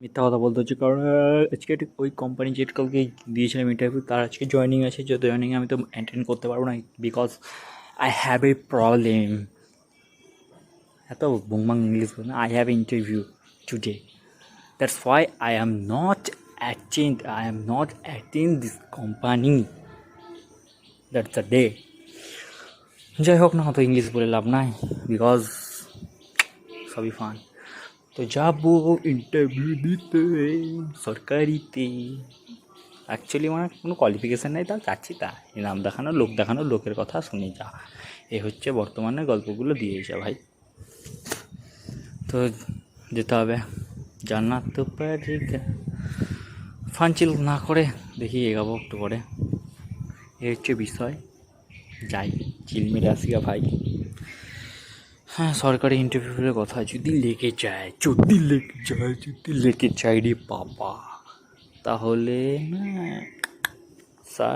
মিথ্যা কথা বলতে হচ্ছে। কারণ আজকে ওই কোম্পানি যে কালকে দিয়েছিলাম ইন্টারভিউ তার আজকে জয়েনিং আছে। যে জয়েনিং আমি তো অ্যাটেন্ড করতে পারব না because I have a problem এত বুংবাং ইংলিশ বলে I have interview today that's why I am not attend I am not attend this company that's the day যাই হোক না, অত ইংলিশ বলে লাভ নাই। বিকজ সবই ফান তো যাব ইন্টারভিউ দিতে সরকারিতে অ্যাকচুয়ালি মানে কোনো কোয়ালিফিকেশান নেই তা যাচ্ছি তা নাম দেখানো লোক দেখানো লোকের কথা শুনে যা এ হচ্ছে বর্তমানে গল্পগুলো দিয়েছে ভাই তো যেতে হবে জান্নাত তো পারি ফানচিল না করে দেখি এগাবো একটু পরে এ হচ্ছে বিষয় যাই চিল মেরে আসি গা ভাই হ্যাঁ সরকারি ইন্টারভিউয়ের কথা যদি লেগে যায়, যদি লেগে যায়, যদি লেগে যায়, রে বাবা। তাহলে না স্যার।